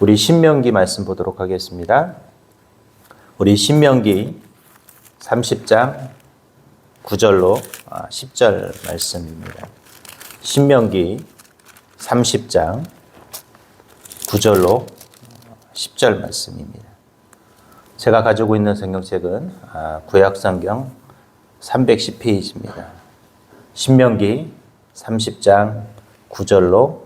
우리 신명기 말씀 보도록 하겠습니다. 우리 신명기 30장 9절로 10절 말씀입니다. 신명기 30장 9절로 10절 말씀입니다. 제가 가지고 있는 성경책은 아, 구약성경 310페이지입니다. 신명기 30장 9절로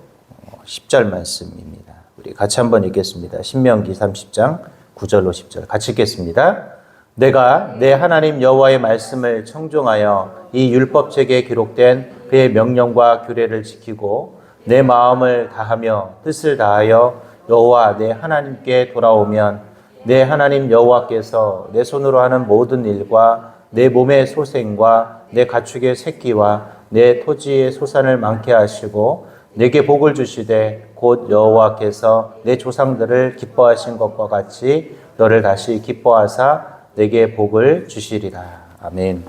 10절 말씀입니다. 우리 같이 한번 읽겠습니다. 신명기 30장 9절로 10절 같이 읽겠습니다. 내가 내 하나님 여호와의 말씀을 청종하여 이 율법책에 기록된 그의 명령과 규례를 지키고 내 마음을 다하며 뜻을 다하여 여호와 내 하나님께 돌아오면 내 하나님 여호와께서 내 손으로 하는 모든 일과 내 몸의 소생과 내 가축의 새끼와 내 토지의 소산을 많게 하시고 내게 복을 주시되 곧 여호와께서 내 조상들을 기뻐하신 것과 같이 너를 다시 기뻐하사 내게 복을 주시리라. 아멘.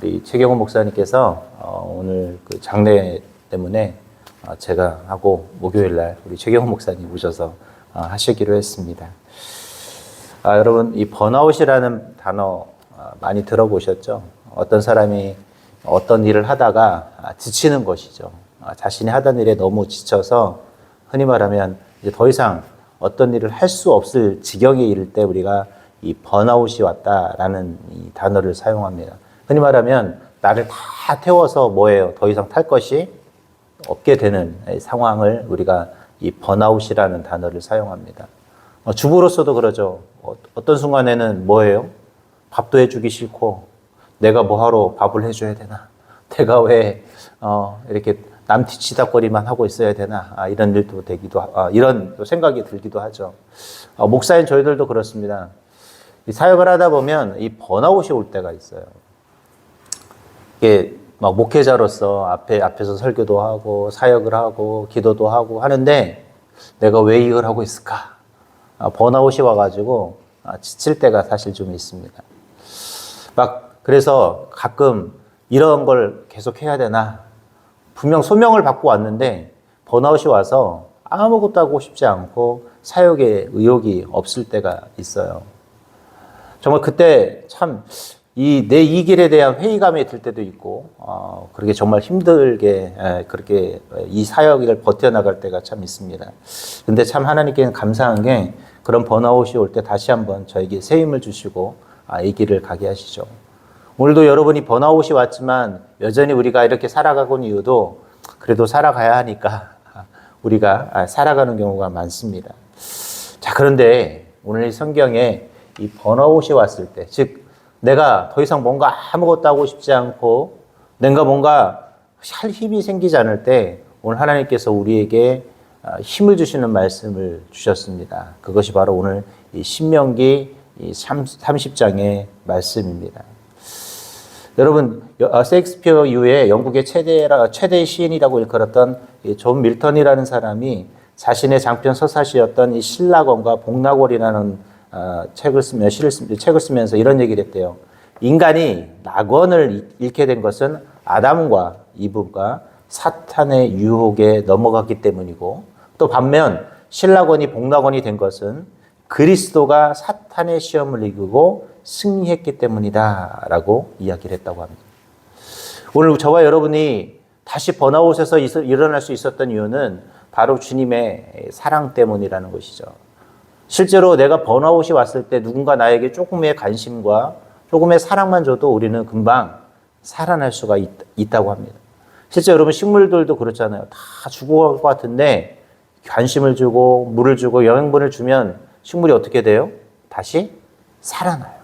우리 최경호 목사님께서 어, 오늘 그 장례 때문에 어, 제가 하고 목요일 날 우리 최경호 목사님 오셔서 어, 하시기로 했습니다. 아, 여러분 이 번아웃이라는 단어 아, 많이 들어보셨죠? 어떤 사람이 어떤 일을 하다가 아, 지치는 것이죠. 아, 자신이 하던 일에 너무 지쳐서 흔히 말하면 이제 더 이상 어떤 일을 할 수 없을 지경에 이를 때 우리가 이 번아웃이 왔다라는 이 단어를 사용합니다. 흔히 말하면 나를 다 태워서 뭐예요? 더 이상 탈 것이 없게 되는 상황을 우리가 이 번아웃이라는 단어를 사용합니다. 어, 주부로서도 그러죠. 어, 어떤 순간에는 뭐예요? 밥도 해주기 싫고 내가 뭐하러 밥을 해줘야 되나? 내가 왜 어, 이렇게 남 뒤치다거리만 하고 있어야 되나? 아, 이런 일도 되기도 하, 아, 이런 또 생각이 들기도 하죠. 어, 목사인 저희들도 그렇습니다. 이 사역을 하다 보면 이 번아웃이 올 때가 있어요. 이게 막 목회자로서 앞에 앞에서 설교도 하고 사역을 하고 기도도 하고 하는데 내가 왜 이걸 하고 있을까? 아, 번아웃이 와가지고 아, 지칠 때가 사실 좀 있습니다. 막 그래서 가끔 이런 걸 계속 해야 되나? 분명 소명을 받고 왔는데 번아웃이 와서 아무것도 하고 싶지 않고 사역에 의욕이 없을 때가 있어요. 정말 그때 참 이 내 이 길에 대한 회의감이 들 때도 있고 어, 그렇게 정말 힘들게 에, 그렇게 이 사역을 버텨나갈 때가 참 있습니다. 근데 참 하나님께는 감사한 게 그런 번아웃이 올 때 다시 한번 저에게 새 힘을 주시고 아, 이 길을 가게 하시죠. 오늘도 여러분이 번아웃이 왔지만 여전히 우리가 이렇게 살아가고 있는 이유도 그래도 살아가야 하니까 우리가 살아가는 경우가 많습니다. 자, 그런데 오늘 이 성경에 이 번아웃이 왔을 때, 즉, 내가 더 이상 뭔가 아무것도 하고 싶지 않고, 내가 뭔가 할 힘이 생기지 않을 때, 오늘 하나님께서 우리에게 힘을 주시는 말씀을 주셨습니다. 그것이 바로 오늘 이 신명기 30장의 말씀입니다. 여러분, 세익스피어 이후에 영국의 최대 시인이라고 일컬었던 존 밀턴이라는 사람이 자신의 장편 서사시였던 이 신라건과 복락월이라는 어, 책을 쓰며 시를 쓰, 책을 쓰면서 이런 얘기를 했대요. 인간이 낙원을 잃게 된 것은 아담과 이브가 사탄의 유혹에 넘어갔기 때문이고 또 반면 신라건이 복락원이 된 것은 그리스도가 사탄의 시험을 이기고 승리했기 때문이다 라고 이야기를 했다고 합니다. 오늘 저와 여러분이 다시 번아웃에서 일어날 수 있었던 이유는 바로 주님의 사랑 때문이라는 것이죠. 실제로 내가 번아웃이 왔을 때 누군가 나에게 조금의 관심과 조금의 사랑만 줘도 우리는 금방 살아날 수가 있, 다고 합니다. 실제 여러분 식물들도 그렇잖아요. 다 죽어갈 것 같은데 관심을 주고 물을 주고 영양분을 주면 식물이 어떻게 돼요? 다시 살아나요.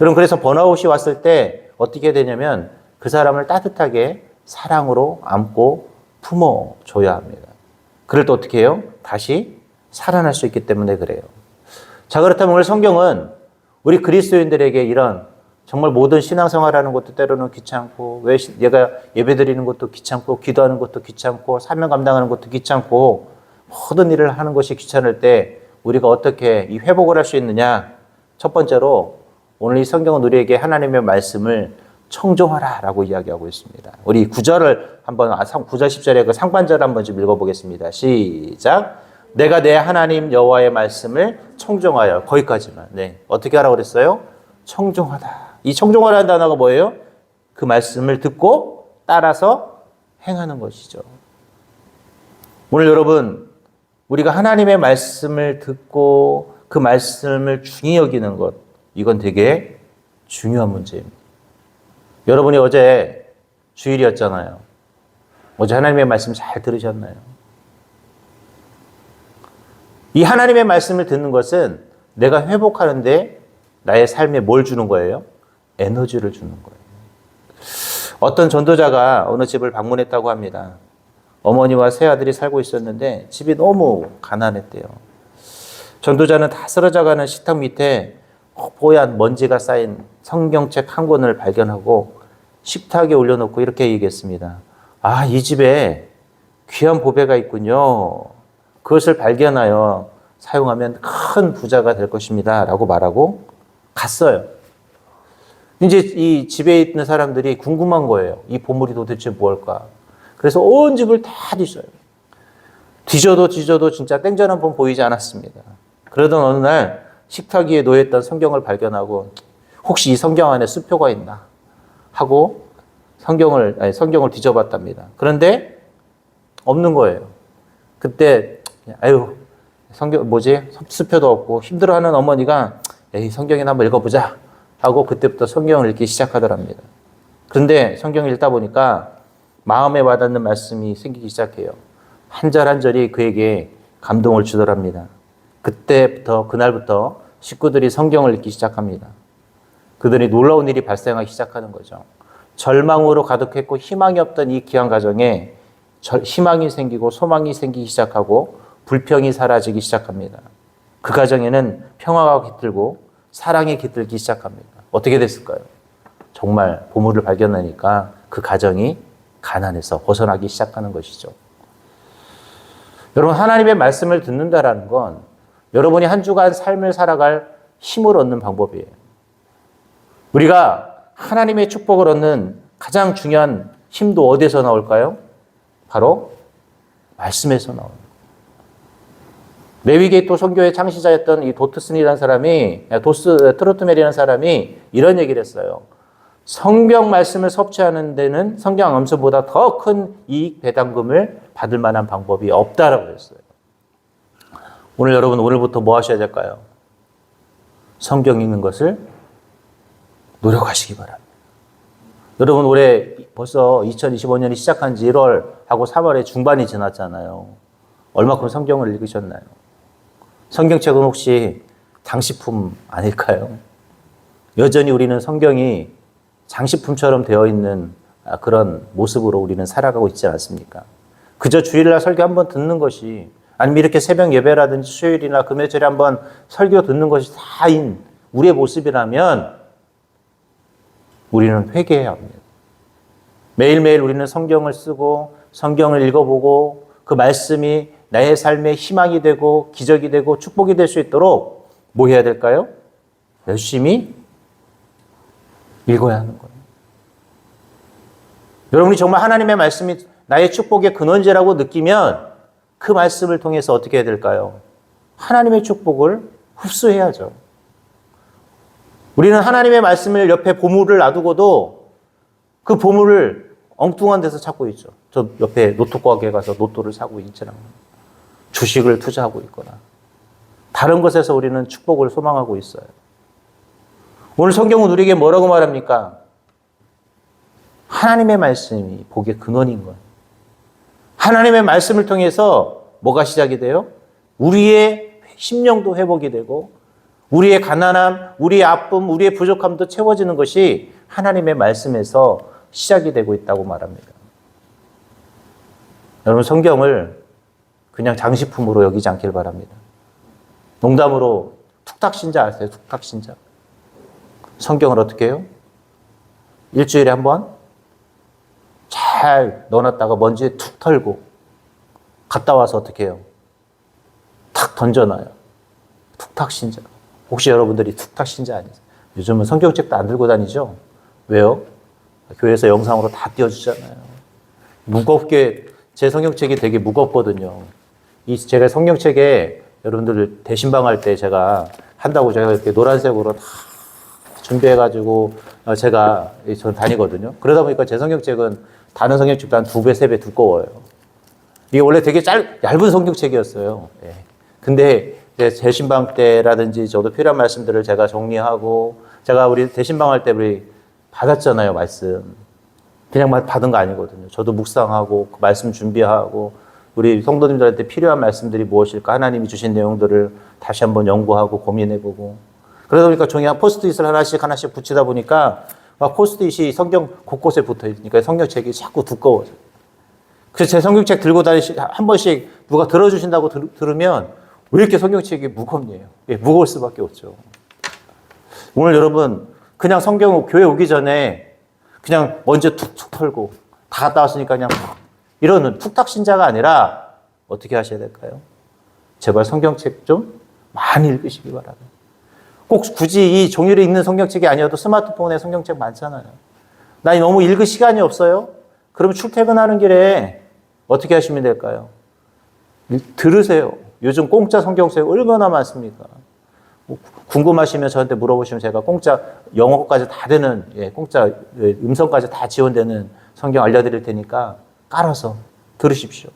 여러분 그래서 번아웃이 왔을 때 어떻게 되냐면 그 사람을 따뜻하게 사랑으로 안고 품어줘야 합니다. 그럴 때 어떻게 해요? 다시 살아날 수 있기 때문에 그래요. 자, 그렇다면 오늘 성경은 우리 그리스도인들에게 이런 정말 모든 신앙생활하는 것도 때로는 귀찮고, 왜 얘가 예배 드리는 것도 귀찮고, 기도하는 것도 귀찮고, 사명 감당하는 것도 귀찮고, 모든 일을 하는 것이 귀찮을 때 우리가 어떻게 이 회복을 할 수 있느냐? 첫 번째로 오늘 이 성경은 우리에게 하나님의 말씀을 청종하라 라고 이야기하고 있습니다. 우리 구절을 한번, 9절, 아, 10절의 그 상반절 한번 좀 읽어보겠습니다. 시작. 내가 내 하나님 여호와의 말씀을 청종하여 거기까지만. 네. 어떻게 하라고 그랬어요? 청종하다. 이 청종하라는 단어가 뭐예요? 그 말씀을 듣고 따라서 행하는 것이죠. 오늘 여러분 우리가 하나님의 말씀을 듣고 그 말씀을 중히 여기는 것 이건 되게 중요한 문제입니다. 여러분이 어제 주일이었잖아요. 어제 하나님의 말씀 잘 들으셨나요? 이 하나님의 말씀을 듣는 것은 내가 회복하는데 나의 삶에 뭘 주는 거예요? 에너지를 주는 거예요. 어떤 전도자가 어느 집을 방문했다고 합니다. 어머니와 세 아들이 살고 있었는데 집이 너무 가난했대요. 전도자는 다 쓰러져가는 식탁 밑에 뽀얀 먼지가 쌓인 성경책 한 권을 발견하고 식탁에 올려놓고 이렇게 얘기했습니다. 아, 이 집에 귀한 보배가 있군요. 그것을 발견하여 사용하면 큰 부자가 될 것입니다. 라고 말하고 갔어요. 이제 이 집에 있는 사람들이 궁금한 거예요. 이 보물이 도대체 무엇일까? 그래서 온 집을 다 뒤져요. 뒤져도 뒤져도 진짜 땡전 한 번 보이지 않았습니다. 그러던 어느 날 식탁 위에 놓여있던 성경을 발견하고 혹시 이 성경 안에 수표가 있나 하고 성경을 아니, 성경을 뒤져봤답니다. 그런데 없는 거예요. 그때 아유 성경 뭐지 수표도 없고 힘들어하는 어머니가 에이 성경이나 한번 읽어보자 하고 그때부터 성경을 읽기 시작하더랍니다. 그런데 성경을 읽다 보니까 마음에 와닿는 말씀이 생기기 시작해요. 한 절 한 절이 그에게 감동을 주더랍니다. 그때부터 그날부터 식구들이 성경을 읽기 시작합니다. 그들이 놀라운 일이 발생하기 시작하는 거죠. 절망으로 가득했고 희망이 없던 이 귀한 가정에 희망이 생기고 소망이 생기기 시작하고 불평이 사라지기 시작합니다. 그 가정에는 평화가 깃들고 사랑이 깃들기 시작합니다. 어떻게 됐을까요? 정말 보물을 발견하니까 그 가정이 가난에서 벗어나기 시작하는 것이죠. 여러분, 하나님의 말씀을 듣는다라는 건 여러분이 한 주간 삶을 살아갈 힘을 얻는 방법이에요. 우리가 하나님의 축복을 얻는 가장 중요한 힘도 어디서 나올까요? 바로 말씀에서 나옵니다. 레위게이토 선교의 창시자였던 이 도트슨이라는 사람이 도스 트로트멜이라는 사람이 이런 얘기를 했어요. 성경 말씀을 섭취하는 데는 성경 암수보다 더 큰 이익 배당금을 받을 만한 방법이 없다라고 했어요. 오늘 여러분 오늘부터 뭐 하셔야 될까요? 성경 읽는 것을 노력하시기 바랍니다. 여러분 올해 벌써 2025년이 시작한 지 1월 하고 3월에 중반이 지났잖아요. 얼마큼 성경을 읽으셨나요? 성경책은 혹시 장식품 아닐까요? 여전히 우리는 성경이 장식품처럼 되어 있는 그런 모습으로 우리는 살아가고 있지 않습니까? 그저 주일날 설교 한번 듣는 것이 아니면 이렇게 새벽 예배라든지 수요일이나 금요일에 한번 설교 듣는 것이 다인 우리의 모습이라면 우리는 회개해야 합니다. 매일매일 우리는 성경을 쓰고 성경을 읽어보고 그 말씀이 나의 삶의 희망이 되고 기적이 되고 축복이 될 수 있도록 뭐 해야 될까요? 열심히 읽어야 하는 거예요. 여러분이 정말 하나님의 말씀이 나의 축복의 근원지라고 느끼면 그 말씀을 통해서 어떻게 해야 될까요? 하나님의 축복을 흡수해야죠. 우리는 하나님의 말씀을 옆에 보물을 놔두고도 그 보물을 엉뚱한 데서 찾고 있죠. 저 옆에 노트 가게 가서 노트를 사고 있잖아요. 주식을 투자하고 있거나 다른 것에서 우리는 축복을 소망하고 있어요. 오늘 성경은 우리에게 뭐라고 말합니까? 하나님의 말씀이 복의 근원인 거예요. 하나님의 말씀을 통해서 뭐가 시작이 돼요? 우리의 심령도 회복이 되고 우리의 가난함, 우리의 아픔, 우리의 부족함도 채워지는 것이 하나님의 말씀에서 시작이 되고 있다고 말합니다. 여러분 성경을 그냥 장식품으로 여기지 않길 바랍니다. 농담으로 툭탁신자 아세요? 툭탁신자. 성경을 어떻게 해요? 일주일에 한 번 잘 넣어놨다가 먼지에 툭 털고 갔다 와서 어떻게 해요? 탁 던져놔요. 툭탁 신자. 혹시 여러분들이 툭탁 신자 아니세요? 요즘은 성경책도 안 들고 다니죠? 왜요? 교회에서 영상으로 다 띄워주잖아요. 무겁게, 제 성경책이 되게 무겁거든요. 이 제가 성경책에 여러분들 대신방 할 때 제가 한다고 제가 이렇게 노란색으로 다 준비해가지고 어, 제가 이- 전 다니거든요. 그러다 보니까 제 성경책은 다른 성경책보다 한두 배, 세 배 두꺼워요. 이게 원래 되게 짧, 얇은 성경책이었어요. 예. 근데 대신방 때라든지 저도 필요한 말씀들을 제가 정리하고 제가 우리 대신방 할 때 우리 받았잖아요, 말씀. 그냥 막 받은 거 아니거든요. 저도 묵상하고 그 말씀 준비하고 우리 성도님들한테 필요한 말씀들이 무엇일까 하나님이 주신 내용들을 다시 한번 연구하고 고민해보고 그러다 보니까 종이 한 포스트잇을 하나씩 하나씩 붙이다 보니까 막 포스트잇이 성경 곳곳에 붙어 있으니까 성경책이 자꾸 두꺼워져요. 그래서 제 성경책 들고 다니시 한 번씩 누가 들어주신다고 들, 들으면 왜 이렇게 성경책이 무겁네요. 예, 무거울 수밖에 없죠. 오늘 여러분 그냥 성경 교회 오기 전에 그냥 먼저 툭툭 털고 다 갔다 왔으니까 그냥 막 이러는 툭탁 신자가 아니라 어떻게 하셔야 될까요? 제발 성경책 좀 많이 읽으시기 바랍니다. 꼭 굳이 이 종이로 읽는 성경책이 아니어도 스마트폰에 성경책 많잖아요. 나 너무 읽을 시간이 없어요? 그러면 출퇴근하는 길에 어떻게 하시면 될까요? 들으세요. 요즘 공짜 성경책 얼마나 많습니까? 뭐 궁금하시면 저한테 물어보시면 제가 공짜 영어까지 다 되는 예, 공짜 예, 음성까지 다 지원되는 성경 알려드릴 테니까 깔아서 들으십시오.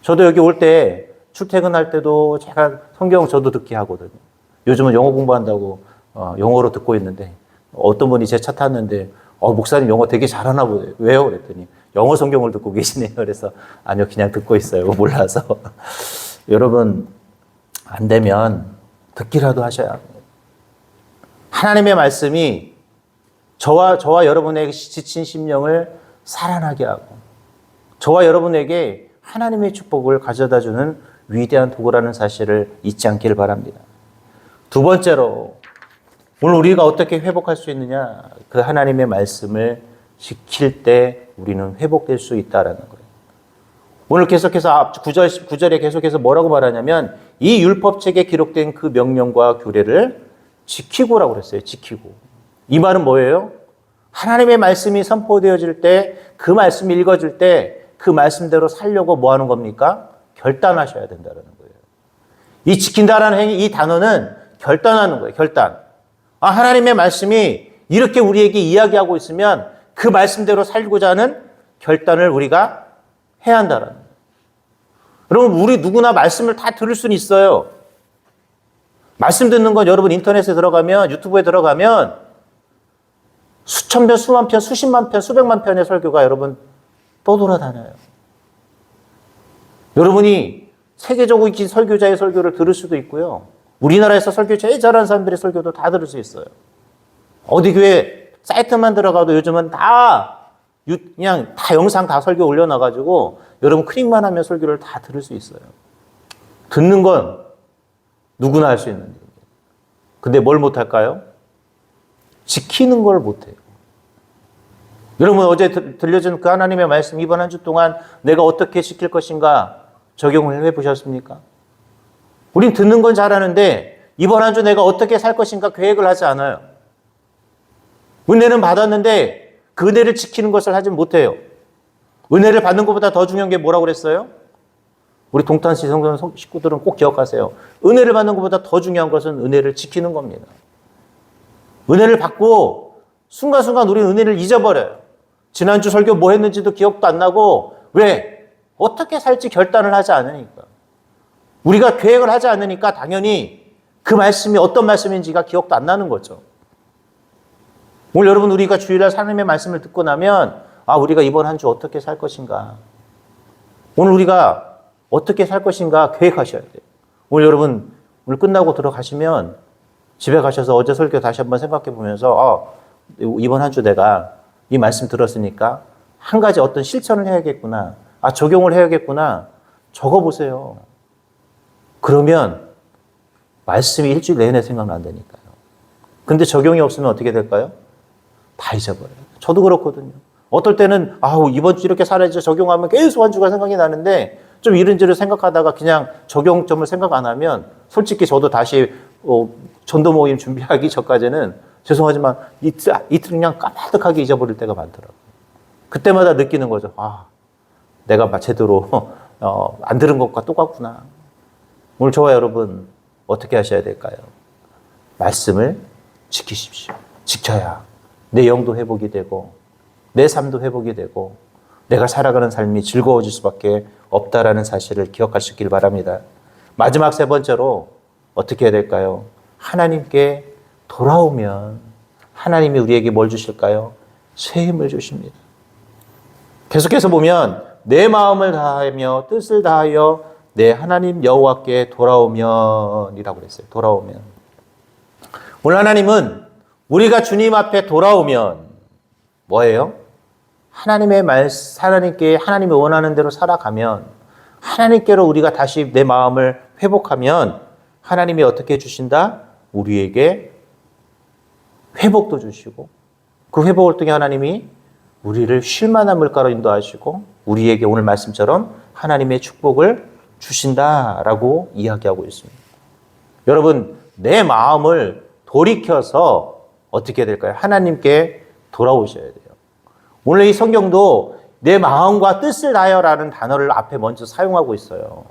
저도 여기 올 때 출퇴근할 때도 제가 성경 저도 듣게 하거든요. 요즘은 영어 공부한다고 어, 영어로 듣고 있는데 어떤 분이 제 차 탔는데 어, 목사님 영어 되게 잘하나 보네요. 왜요? 그랬더니 영어 성경을 듣고 계시네요. 그래서 아니요 그냥 듣고 있어요. 몰라서 여러분 안 되면 듣기라도 하셔야 합니다. 하나님의 말씀이 저와 저와 여러분의 지친 심령을 살아나게 하고 저와 여러분에게 하나님의 축복을 가져다 주는 위대한 도구라는 사실을 잊지 않기를 바랍니다. 두 번째로 오늘 우리가 어떻게 회복할 수 있느냐? 그 하나님의 말씀을 지킬 때 우리는 회복될 수 있다라는 거예요. 오늘 계속해서 앞 9절, 9절에 계속해서 뭐라고 말하냐면 이 율법책에 기록된 그 명령과 규례를 지키고라고 그랬어요. 지키고. 이 말은 뭐예요? 하나님의 말씀이 선포되어질 때 그 말씀이 읽어질 때 그 말씀대로 살려고 뭐 하는 겁니까? 결단하셔야 된다는 거예요. 이 지킨다라는 행위, 이 단어는 결단하는 거예요. 결단. 아, 하나님의 말씀이 이렇게 우리에게 이야기하고 있으면 그 말씀대로 살고자 하는 결단을 우리가 해야 한다는 거예요. 여러분, 우리 누구나 말씀을 다 들을 수는 있어요. 말씀 듣는 건 여러분 인터넷에 들어가면, 유튜브에 들어가면 수천 편, 수만 편, 수십만 편, 수백만 편의 설교가 여러분 떠돌아다녀요. 여러분이 세계적으로 이 설교자의 설교를 들을 수도 있고요. 우리나라에서 설교 제일 잘하는 사람들의 설교도 다 들을 수 있어요. 어디 교회 사이트만 들어가도 요즘은 다 유- 그냥 다 영상 다 설교 올려놔가지고 여러분 클릭만 하면 설교를 다 들을 수 있어요. 듣는 건 누구나 할 수 있는 일이에요. 근데 뭘 못할까요? 지키는 걸 못해요. 여러분 어제 들- 들려준 그 하나님의 말씀 이번 한 주 동안 내가 어떻게 지킬 것인가 적용을 해 보셨습니까? 우린 듣는 건 잘하는데 이번 한 주 내가 어떻게 살 것인가 계획을 하지 않아요. 은혜는 받았는데 그 은혜를 지키는 것을 하지 못해요. 은혜를 받는 것보다 더 중요한 게 뭐라고 그랬어요? 우리 동탄시 성전 식구들은 꼭 기억하세요. 은혜를 받는 것보다 더 중요한 것은 은혜를 지키는 겁니다. 은혜를 받고 순간순간 우리 은혜를 잊어버려요. 지난주 설교 뭐 했는지도 기억도 안 나고 왜? 어떻게 살지 결단을 하지 않으니까. 우리가 계획을 하지 않으니까 당연히 그 말씀이 어떤 말씀인지가 기억도 안 나는 거죠. 오늘 여러분 우리가 주일날 하나님의 말씀을 듣고 나면 아 우리가 이번 한 주 어떻게 살 것인가. 오늘 우리가 어떻게 살 것인가 계획하셔야 돼요. 오늘 여러분 오늘 끝나고 들어가시면 집에 가셔서 어제 설교 다시 한번 생각해 보면서 아, 이번 한 주 내가 이 말씀 들었으니까 한 가지 어떤 실천을 해야겠구나. 아, 적용을 해야겠구나. 적어 보세요. 그러면 말씀이 일주일 내내 생각난다니까요. 근데 적용이 없으면 어떻게 될까요? 다 잊어버려요. 저도 그렇거든요. 어떨 때는 아우 이번 주 이렇게 살아야지 적용하면 계속 한 주가 생각이 나는데 좀 이런저런 생각하다가 그냥 적용점을 생각 안 하면 솔직히 저도 다시 어, 전도 모임 준비하기 전까지는 죄송하지만 이틀, 이틀 그냥 까마득하게 잊어버릴 때가 많더라고요. 그때마다 느끼는 거죠. 아, 내가 제대로 어, 안 들은 것과 똑같구나. 오늘 저와 여러분 어떻게 하셔야 될까요? 말씀을 지키십시오. 지켜야 내 영도 회복이 되고 내 삶도 회복이 되고 내가 살아가는 삶이 즐거워질 수밖에 없다라는 사실을 기억하시길 바랍니다. 마지막 세 번째로 어떻게 해야 될까요? 하나님께 돌아오면 하나님이 우리에게 뭘 주실까요? 새 힘을 주십니다. 계속해서 보면 내 마음을 다하며 뜻을 다하여 내 하나님 여호와께 돌아오면이라고 그랬어요. 돌아오면. 오늘 하나님은 우리가 주님 앞에 돌아오면 뭐예요? 하나님의 말, 하나님께 하나님이 원하는 대로 살아가면 하나님께로 우리가 다시 내 마음을 회복하면 하나님이 어떻게 해주신다? 우리에게 회복도 주시고 그 회복을 통해 하나님이 우리를 쉴만한 물가로 인도하시고 우리에게 오늘 말씀처럼 하나님의 축복을 주신다라고 이야기하고 있습니다. 여러분, 내 마음을 돌이켜서 어떻게 될까요? 하나님께 돌아오셔야 돼요. 오늘 이 성경도 내 마음과 뜻을 다하여라는 단어를 앞에 먼저 사용하고 있어요.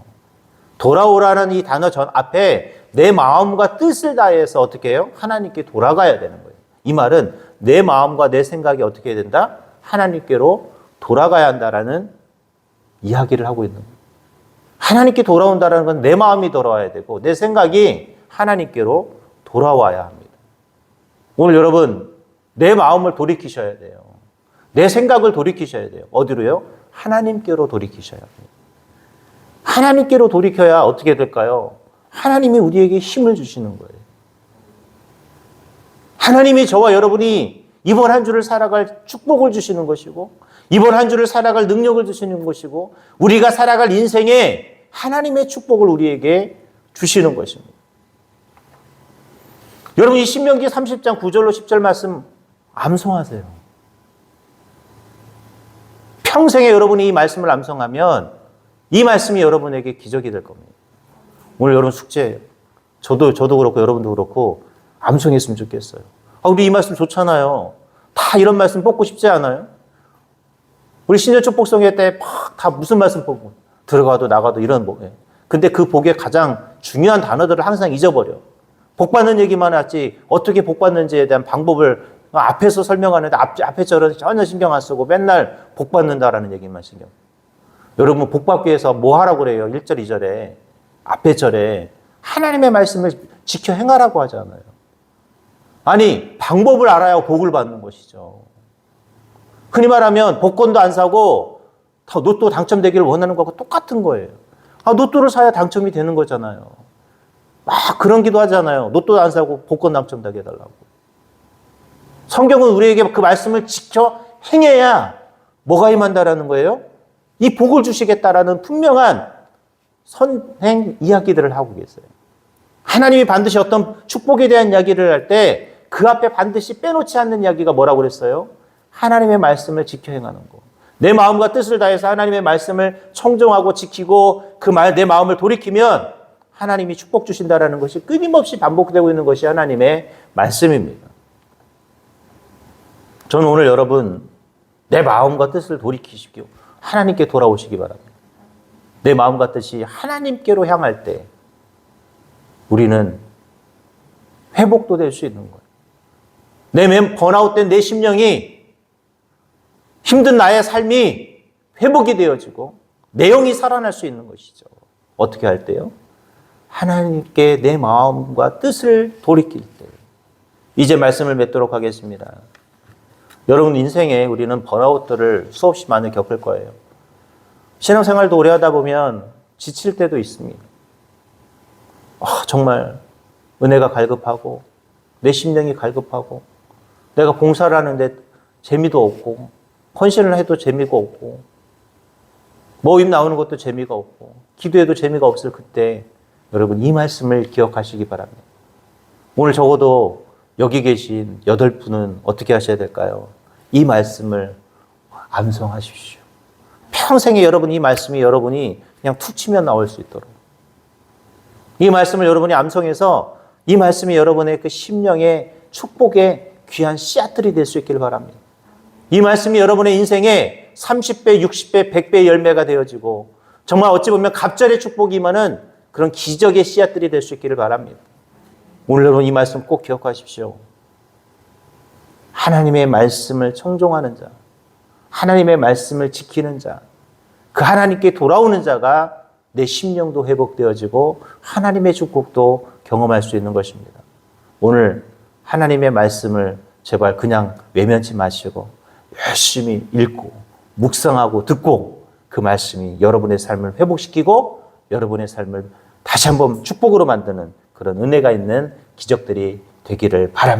돌아오라는 이 단어 전 앞에 내 마음과 뜻을 다해서 어떻게 해요? 하나님께 돌아가야 되는 거예요. 이 말은 내 마음과 내 생각이 어떻게 된다? 하나님께로 돌아가야 한다라는 이야기를 하고 있는 거예요. 하나님께 돌아온다는 건 내 마음이 돌아와야 되고 내 생각이 하나님께로 돌아와야 합니다. 오늘 여러분 내 마음을 돌이키셔야 돼요. 내 생각을 돌이키셔야 돼요. 어디로요? 하나님께로 돌이키셔야 합니다. 하나님께로 돌이켜야 어떻게 될까요? 하나님이 우리에게 힘을 주시는 거예요. 하나님이 저와 여러분이 이번 한 주를 살아갈 축복을 주시는 것이고, 이번 한 주를 살아갈 능력을 주시는 것이고, 우리가 살아갈 인생에 하나님의 축복을 우리에게 주시는 것입니다. 여러분, 이 신명기 30장 9절로 10절 말씀 암송하세요. 평생에 여러분이 이 말씀을 암송하면 이 말씀이 여러분에게 기적이 될 겁니다. 오늘 여러분 숙제예요. 저도, 저도 그렇고 여러분도 그렇고 암송했으면 좋겠어요. 아, 우리 이 말씀 좋잖아요. 다 이런 말씀 뽑고 싶지 않아요? 우리 신년 축복성회 때 막 다 무슨 말씀 뽑고 들어가도 나가도 이런 복. 예. 근데 그 복의 가장 중요한 단어들을 항상 잊어버려. 복 받는 얘기만 하지 어떻게 복 받는지에 대한 방법을 앞에서 설명하는데 앞, 앞에 절은 전혀 신경 안 쓰고 맨날 복 받는다라는 얘기만 신경. 여러분 복 받기 위해서 뭐 하라고 그래요? 1절, 2절에. 앞에 절에 하나님의 말씀을 지켜 행하라고 하잖아요. 아니, 방법을 알아야 복을 받는 것이죠. 흔히 말하면 복권도 안 사고 더 로또 당첨되기를 원하는 거하고 똑같은 거예요. 아, 로또를 사야 당첨이 되는 거잖아요. 막 그런 기도 하잖아요. 로또 안 사고 복권 당첨되게 해달라고. 성경은 우리에게 그 말씀을 지켜 행해야 뭐가 임한다라는 거예요? 이 복을 주시겠다라는 분명한 선행 이야기들을 하고 계세요. 하나님이 반드시 어떤 축복에 대한 이야기를 할 때 그 앞에 반드시 빼놓지 않는 이야기가 뭐라고 그랬어요? 하나님의 말씀을 지켜 행하는 거. 내 마음과 뜻을 다해서 하나님의 말씀을 청정하고 지키고 그 말, 내 마음을 돌이키면 하나님이 축복 주신다라는 것이 끊임없이 반복되고 있는 것이 하나님의 말씀입니다. 저는 오늘 여러분 내 마음과 뜻을 돌이키시고 하나님께 돌아오시기 바랍니다. 내 마음과 뜻이 하나님께로 향할 때 우리는 회복도 될 수 있는 거예요. 내 번아웃된 내 심령이 힘든 나의 삶이 회복이 되어지고 내용이 살아날 수 있는 것이죠. 어떻게 할 때요? 하나님께 내 마음과 뜻을 돌이킬 때. 이제 말씀을 맺도록 하겠습니다. 여러분 인생에 우리는 번아웃들을 수없이 많이 겪을 거예요. 신앙생활도 오래 하다 보면 지칠 때도 있습니다. 아, 정말 은혜가 갈급하고 내 심령이 갈급하고 내가 봉사를 하는데 재미도 없고 헌신을 해도 재미가 없고 모임 나오는 것도 재미가 없고 기도해도 재미가 없을 그때 여러분 이 말씀을 기억하시기 바랍니다. 오늘 적어도 여기 계신 여덟 분은 어떻게 하셔야 될까요? 이 말씀을 암송하십시오. 평생에 여러분 이 말씀이 여러분이 그냥 툭 치면 나올 수 있도록 이 말씀을 여러분이 암송해서 이 말씀이 여러분의 그 심령의 축복의 귀한 씨앗들이 될 수 있기를 바랍니다. 이 말씀이 여러분의 인생에 30배, 60배, 100배 열매가 되어지고 정말 어찌 보면 갑절의 축복이면은 그런 기적의 씨앗들이 될 수 있기를 바랍니다. 오늘 여러분 이 말씀 꼭 기억하십시오. 하나님의 말씀을 청종하는 자, 하나님의 말씀을 지키는 자, 그 하나님께 돌아오는 자가 내 심령도 회복되어지고 하나님의 축복도 경험할 수 있는 것입니다. 오늘 하나님의 말씀을 제발 그냥 외면치 마시고 열심히 읽고 묵상하고 듣고 그 말씀이 여러분의 삶을 회복시키고 여러분의 삶을 다시 한번 축복으로 만드는 그런 은혜가 있는 기적들이 되기를 바랍니다.